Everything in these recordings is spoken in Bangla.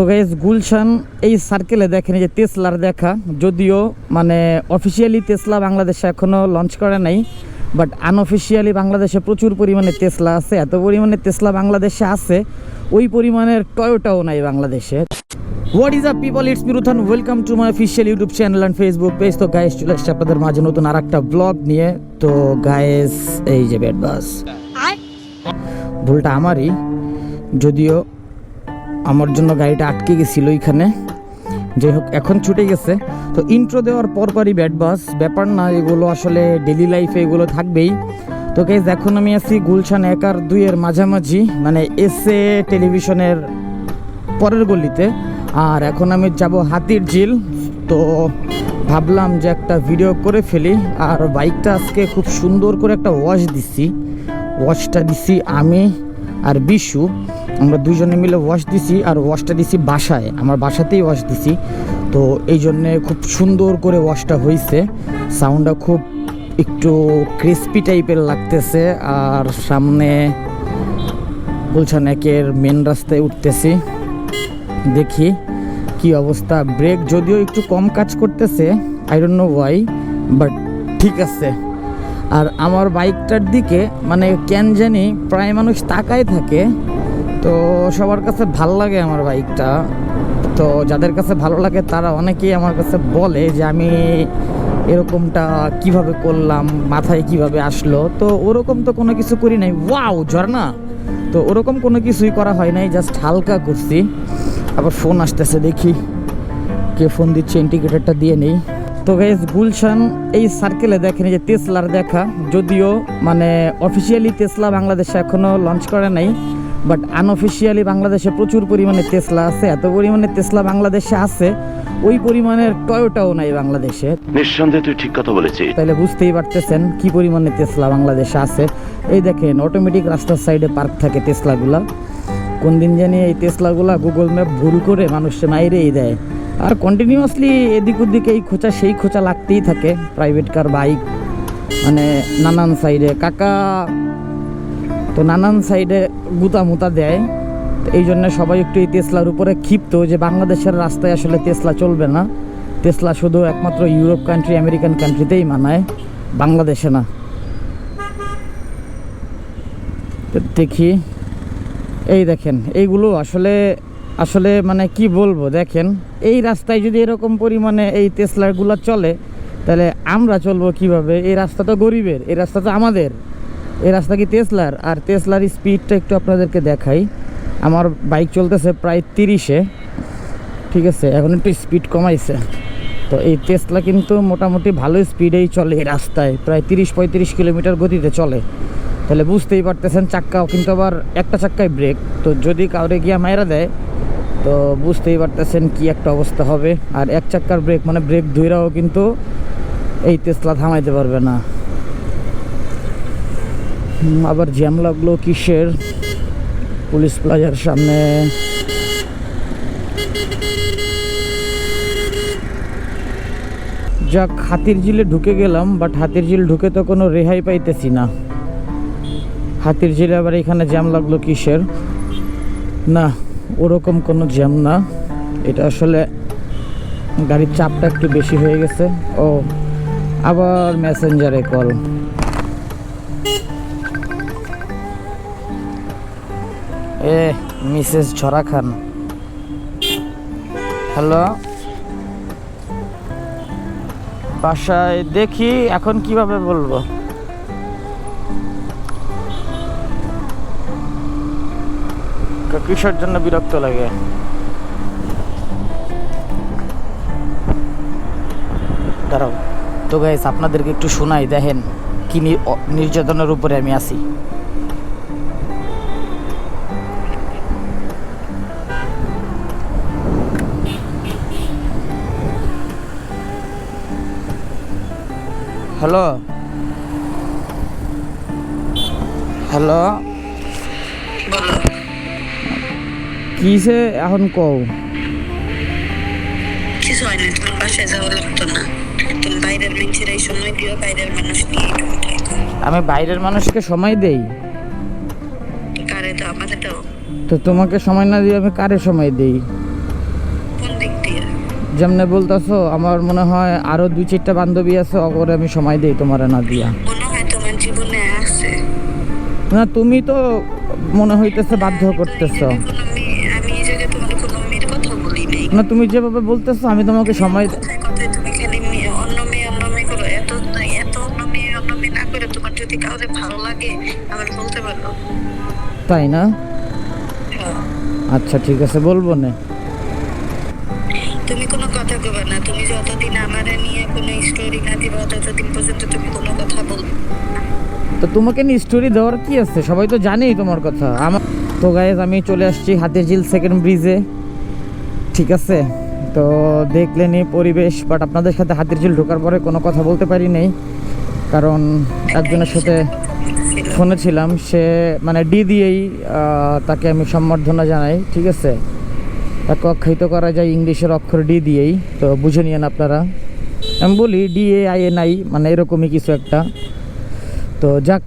তো গাইজ গুলশান এই সার্কেলে দেখেন যে তেসলার দেখা। যদিও মানে অফিসিয়ালি তেসলা বাংলাদেশে এখনও লঞ্চ করে নাই বাট আনঅফিসিয়ালি বাংলাদেশে প্রচুর পরিমাণে তেসলা আছে। এত পরিমাণে তেসলা বাংলাদেশে আছে ওই পরিমাণের টয়োটাও নাই বাংলাদেশে। What is up people it's Miruthan welcome to my official YouTube channel and Facebook page তো গাইস চলে এসছে আপনাদের মাঝে নতুন আর একটা ব্লগ নিয়ে। তো গায়েস এই যে বেড বাস ভুলটা আমারই যদিও আমার জন্য গাড়িটা আটকে গেছিল ওইখানে। যাই হোক এখন ছুটে গেছে। তো ইন্ট্রো দেওয়ার পরপরই ব্যাড বাস ব্যাপার না, এগুলো আসলে ডেলি লাইফে এগুলো থাকবেই। তো গাইজ এখন আমি আছি গুলশান এক আর দুইয়ের মাঝামাঝি মানে এসে টেলিভিশনের পরের গলিতে। আর এখন আমি যাব হাতির ঝিল। তো ভাবলাম যে একটা ভিডিও করে ফেলি। আর বাইকটা আজকে খুব সুন্দর করে একটা ওয়াশ দিছি। ওয়াশটা দিছি আমি আর বিশু। আমরা দুজনে মিলে ওয়াশ দিছি আর ওয়াশটা দিছি বাসায়। আমার বাসাতেই ওয়াশ দিছি। তো এই জন্যে খুব সুন্দর করে ওয়াশটা হয়েছে সাউন্ডটা খুব একটু ক্রিস্পি টাইপের লাগতেছে। আর সামনে গুলশান একের মেন রাস্তায় উঠতেছি। দেখি কি অবস্থা। ব্রেক যদিও একটু কম কাজ করতেছে I don't know why but ঠিক আছে। আর আমার বাইকটার দিকে মানে কেন জানি প্রায় মানুষ তাকায় থাকে। তো সবার কাছে ভালো লাগে আমার বাইকটা। তো যাদের কাছে ভালো লাগে তারা অনেকেই আমার কাছে বলে যে আমি এরকমটা কীভাবে করলাম, মাথায় কীভাবে আসলো। তো ওরকম তো কোনো কিছু করি নাই। ওয়াও, ঝর্ণা! তো ওরকম কোনো কিছুই করা হয় নাই, জাস্ট হালকা করছি। আবার ফোন আসতেছে, দেখি কে ফোন দিচ্ছে, ইন্ডিকেটারটা দিয়ে নেই। তো গাইজ গুলশান এই সার্কেলে দেখেন যে তেসলার দেখা। যদিও মানে অফিসিয়ালি তেসলা বাংলাদেশে এখনও লঞ্চ করে নাই। বাট আনঅফিসিয়ালি বাংলাদেশে প্রচুর পরিমাণে তেসলা আছে এত পরিমাণে তেসলা বাংলাদেশে আছে ওই পরিমাণের টয়োটাও নাই বাংলাদেশে নিঃসন্দেহে তুই ঠিক কথা বলেছিস। তাহলে বুঝতেই পারতেছেন কি পরিমাণে তেসলা বাংলাদেশে আছে। এই দেখেন অটোমেটিক রাস্তার সাইডে পার্ক থাকে তেসলাগুলা কোন দিন জানি এই তেসলাগুলা গুগল ম্যাপ ভুল করে মানুষে মাইরেই দেয়। আর কন্টিনিউয়াসলি এদিক ওদিক এই খোঁচা সেই খোঁচা লাগতেই থাকে। প্রাইভেট কার বাইক মানে নানান সাইডে কাকা তো নানান সাইডে গুতা মুতা দেয়। এই জন্য সবাই একটু এই তেসলার উপরে ক্ষিপ্ত যে বাংলাদেশের রাস্তায় আসলে তেসলা চলবে না। তেসলা শুধু একমাত্র ইউরোপ কান্ট্রি আমেরিকান কান্ট্রিতেই মানায়, বাংলাদেশে না। দেখি, এই দেখেন, এইগুলো আসলে আসলে মানে কি বলব, দেখেন, এই রাস্তায় যদি এরকম পরিমাণে এই তেসলাগুলো চলে, তাহলে আমরা চলবো কীভাবে? এই রাস্তা তো গরিবের, এই রাস্তা তো আমাদের। এই রাস্তা কি তেসলার আর তেসলার স্পিডটা একটু আপনাদেরকে দেখাই। আমার বাইক চলতেছে প্রায় তিরিশে। ঠিক আছে, এখন একটু স্পিড কমাইছে। তো এই তেসলা কিন্তু মোটামুটি ভালো স্পিডেই চলে এই রাস্তায়। প্রায় তিরিশ পঁয়ত্রিশ কিলোমিটার গতিতে চলে। তাহলে বুঝতেই পারতেছেন, চাক্কাও কিন্তু আবার একটা চাক্কায় ব্রেক তো যদি কাউরে গিয়া মায়েরা দেয়, তো বুঝতেই পারতেছেন কি একটা অবস্থা হবে। আর এক চাক্কার ব্রেক মানে ব্রেক ধুইরাও কিন্তু এই তেসলা থামাইতে পারবে না। আবার জ্যাম লাগল কিসের? পুলিশ প্লাজার সামনে। যাক, হাতির ঝিলে ঢুকে গেলাম বাট হাতির ঝিল ঢুকে তো কোনো রেহাই পাইতেছি না। হাতির ঝিলে আবার এখানে জ্যাম লাগল কিসের? না, ওরকম কোনো জ্যাম না। এটা আসলে গাড়ির চাপটা একটু বেশি হয়ে গেছে। ও, আবার মেসেঞ্জারে কল এ, মিসেস ঝরা খান হ্যালো? বাসায় দেখি এখন কীভাবে বলব। কিসের জন্য বিরক্ত লাগে? দাঁড়াও। তো গাইস আপনাদেরকে একটু শোনাই, দেখেন, কি নির্যাতনের উপরে আমি আছি। হ্যালো হ্যালো বলো কিসে এখন কও? কিছু হয় না তোমার বাসায় যাওয়া লাগতো না। তুমি বাইরের মানুষের এই সময় দিও বাইরের মানুষ নিয়ে আমি বাইরের মানুষকে সময় দেই? কারে তো আমাদের তো তো তোমাকে সময় না দিয়ে আমি কারে সময় দেই? যেমনে বলতেছো আমার মনে হয় আরও দুই চারটা বান্ধবী আছে ওরে আমি সময় দিই তোমার না দিয়া। মনে হয় তোমার জীবনে আছে। না তুমি তো মনে হইতেছে বাধ্য করতেছো। আমি কোনো মেয়ে- আমি এই জায়গায় তোমার কোনো মেয়ের কথা বলি নাই। না তুমি যেভাবে বলতেছো আমি তোমাকে সময় কথায় কথায় তুমি খালি অন্য মেয়ে অন্য মেয়ে করো এত এত অন্য মেয়ে অন্য মেয়ে না করে তোমার যদি কাউকে ভালো লাগে আমার বলতে পারো। তাই না? হ্যাঁ। আচ্ছা ঠিক আছে বলব না। তুমি কোনো কথা কবে না। তুমি যতদিন আমার নিয়ে কোনো স্টোরি না দিবা, ততদিন পর্যন্ত তুমি কোনো কথা বলবে তো তোমাকে নিয়ে স্টোরি দেওয়ার কি আছে? সবাই তো জানেই তোমার কথা। আমার তো গাইজ আমি চলে আসছি হাতের ঝিল সেকেন্ড ব্রিজে ঠিক আছে? তো দেখলেনি পরিবেশ বাট আপনাদের সাথে হাতের ঝিল ঢোকার পরে কোনো কথা বলতে পারি নাই। কারণ একজনের সাথে। ফোনে ছিলাম। সে মানে ডি দিয়েই তাকে আমি সম্বর্ধনা জানাই। ঠিক আছে? তাকে অক্ষিত করা যায় ইংলিশের অক্ষর ডি দিয়েই। তো বুঝে নিয়েন আপনারা। আমি বলি D A I N I মানে এরকমই কিছু একটা। তো যাক,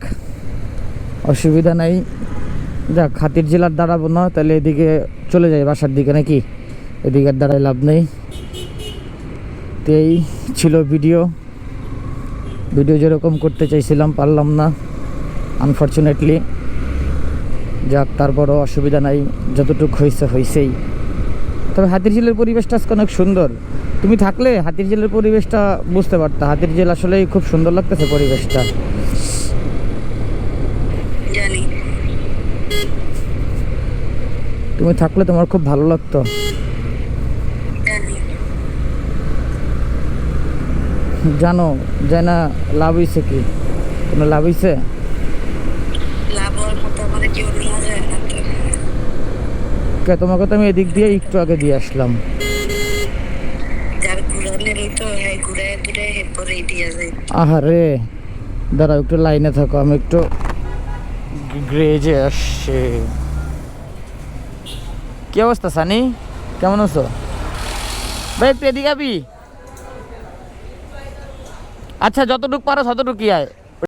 অসুবিধা নাই। যাক, হাতির জেলার দাঁড়াবো না, তাহলে এদিকে চলে যাই বাসার দিকে নাকি? এদিকে আর দাঁড়ায় লাভ নেই। তো এই ছিল ভিডিও। ভিডিও যেরকম করতে চাইছিলাম, পারলাম না আনফর্চুনেটলি যাক, তারপরও অসুবিধা নাই, যতটুকু হয়েছে, হয়েছেই। তবে হাতির ঝিলের পরিবেশটা আজকে অনেক সুন্দর। তুমি থাকলে হাতির ঝিলের পরিবেশটা বুঝতে পারতা। হাতির ঝিল আসলেই খুব সুন্দর লাগতেছে পরিবেশটা। জানি। তুমি থাকলে তোমার খুব ভালো লাগতো। জানো। যে না লাভ হয়েছে কি? কোনো লাভ হয়েছে লাভ হওয়ার মতো আমার কেউ নেওয়া যায় না তো কে তোমাকে তো আমি এদিক দিয়ে একটু আগে দিয়ে আসলাম। আহারে দাঁড়াও একটু লাইনে থাকো আমি একটু গ্রেজে আসছে। কি অবস্থা সানি? কেমন আছো? ভাই একটু এদিকে আবি। আচ্ছা যতটুকু পারো ততটুকুই আয়।